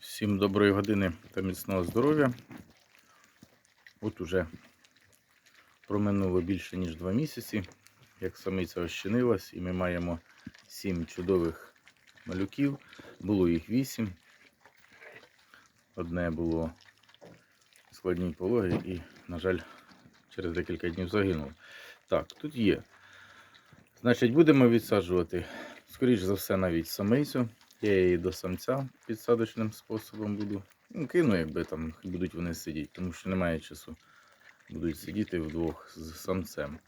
Всім доброї години та міцного здоров'я. От уже проминуло більше ніж два місяці, як самиця ощинилась, і ми маємо сім чудових малюків. Було їх вісім. Одне було в складній пологі і, на жаль, через декілька днів загинуло. Так, тут є. Значить, будемо відсаджувати, скоріш за все, навіть самицю. Я її до самця підсадочним способом буду. Ну, кину, якби там будуть вони сидіти, тому що немає часу. Будуть сидіти вдвох з самцем.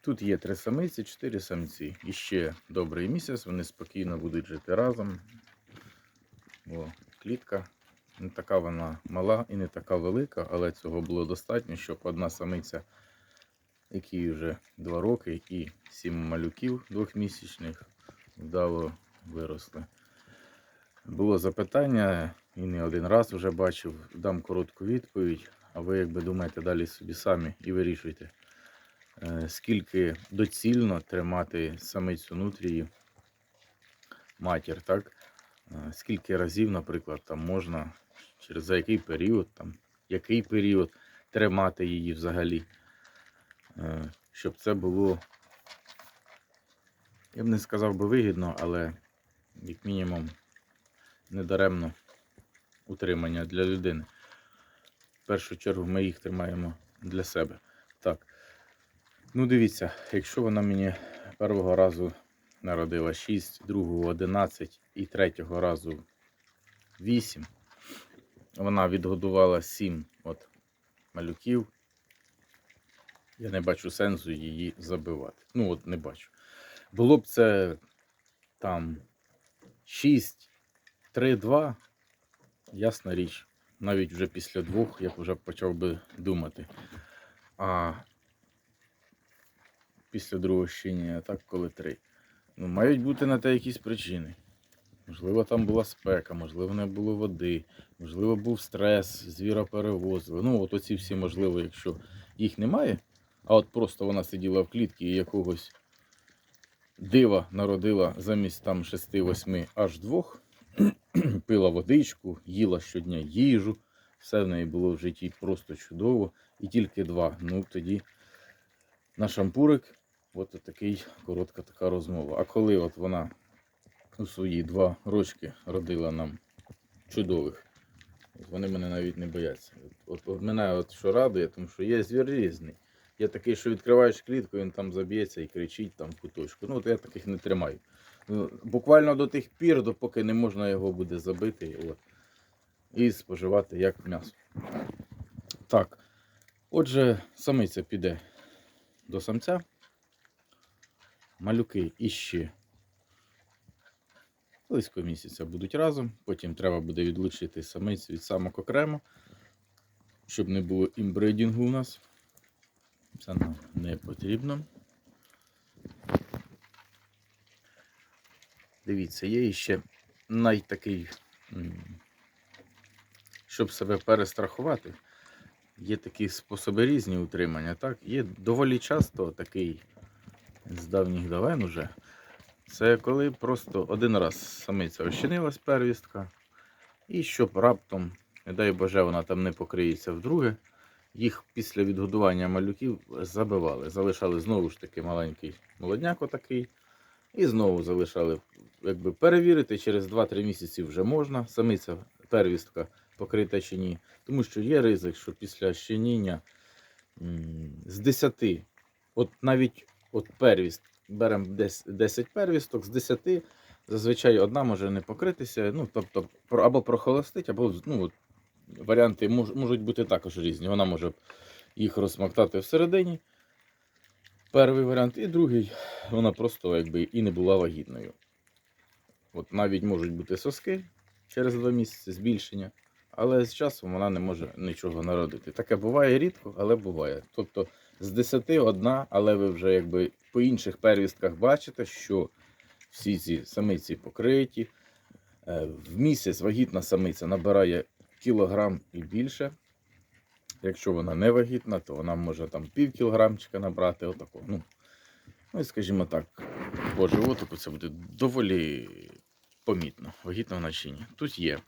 Тут є три самиці, чотири самці. І ще добрий місяць, вони спокійно будуть жити разом. О, клітка. Не така вона мала і не така велика, але цього було достатньо, щоб одна самиця, якій вже два роки, і сім малюків двохмісячних вдало виросли. Було запитання, і не один раз вже бачив, дам коротку відповідь, а ви якби думаєте далі собі самі і вирішуйте, е, скільки доцільно тримати самицю нутрії матір, так? Е, Скільки разів, наприклад, там можна, через за який період, там, який період тримати її взагалі, Е, щоб це було, я б не сказав би вигідно, але як мінімум недаремно утримання для людини. В першу чергу ми їх тримаємо для себе. Так. Ну, дивіться, якщо вона мені першого разу народила 6, другого 11 і третього разу 8, вона відгодувала 7 от малюків. Я не бачу сенсу її забивати. Ну, от не бачу. Було б це там 6, 3-2, ясна річ. Навіть вже після двох я вже почав би думати. А після другого щення, так коли три. Ну, мають бути на те якісь причини. Можливо, там була спека, можливо, не було води, можливо, був стрес, звіра перевозили. Ну, от оці всі можливо, якщо їх немає, а от просто вона сиділа в клітці і якогось дива народила замість там 6-8 аж двох, пила водичку, їла щодня їжу, все в неї було в житті просто чудово. І тільки два. Ну тоді на шампурик, от такий коротка така розмова. А коли от вона у свої два рочки родила нам чудових, вони мене навіть не бояться. От, от, мене от що радує, тому що є звір різний. Є такий, що відкриваєш клітку, він там заб'ється і кричить там куточку. Ну, от я таких не тримаю. Ну, Буквально до тих пір, допоки не можна його буде забити от, і споживати як м'ясо. Так. Отже, самиця піде до самця. Малюки іще близько місяця будуть разом. Потім треба буде відлучити самиць від самок окремо, щоб не було імбридінгу у нас. Це нам не потрібно. Дивіться, є ще найтакий, щоб себе перестрахувати. Є такі способи різні утримання. Так? Є доволі часто такий з давніх давен уже. Це коли просто один раз самиця ощинилась первістка, і щоб раптом, не дай Боже, вона там не покриється вдруге, їх після відгодування малюків забивали. Залишали знову ж таки маленький молодняк отакий. І знову залишали, якби перевірити, через 2-3 місяці вже можна. Самиця первістка покрита чи ні. Тому що є ризик, що після щеніння з 10, от навіть от первіст, беремо десь 10 первісток, з 10 зазвичай одна може не покритися. Ну, тобто, або прохолостить, або ну, от, варіанти мож- можуть бути також різні. Вона може їх розсмоктати всередині. Перший варіант, і другий, вона просто якби і не була вагітною. От навіть можуть бути соски через два місяці збільшення, але з часом вона не може нічого народити. Таке буває рідко, але буває. Тобто з 10 одна, але ви вже якби по інших первістках бачите, що всі ці самиці покриті. Е, В місяць вагітна самиця набирає кілограм і більше. Якщо вона не вагітна, то вона може там пів кілограмчика набрати. Отако. Ну, ну і скажімо так, по животику це буде доволі помітно, вагітна вона чи. Тут є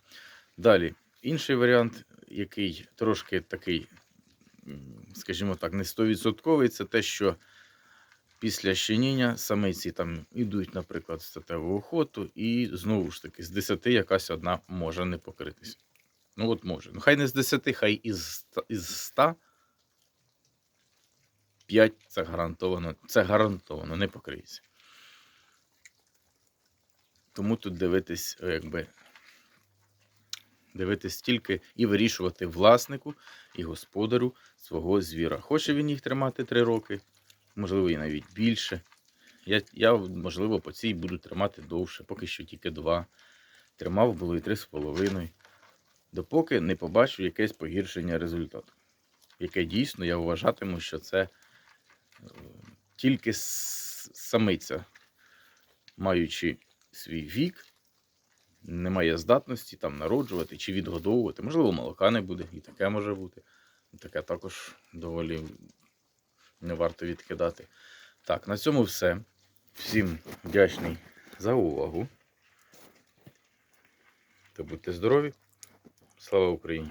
Далі, інший варіант, який трошки такий, скажімо так, не 100%, це те, що після щеніння самиці там йдуть, наприклад, статеву охоту, і знову ж таки, з 10 якась одна може не покритися. Ну, от може. Ну, хай не з 10, хай із, із 100. 5 це гарантовано, це гарантовано не покриється. Тому тут дивитись, е, якби дивитись тільки і вирішувати власнику і господарю свого звіра. Хоче він їх тримати 3 роки, можливо, і навіть більше. Я, я можливо, по цій буду тримати довше, поки що тільки 2. Тримав було і 3,5. Допоки не побачу якесь погіршення результату. Яке дійсно я вважатиму, що це е, тільки самиця, маючи свій вік, не має здатності там народжувати чи відгодовувати. Можливо, молока не буде, і таке може бути. Таке також доволі не варто відкидати. Так, на цьому все. Всім вдячний за увагу. Та будьте здорові. Слава Україні!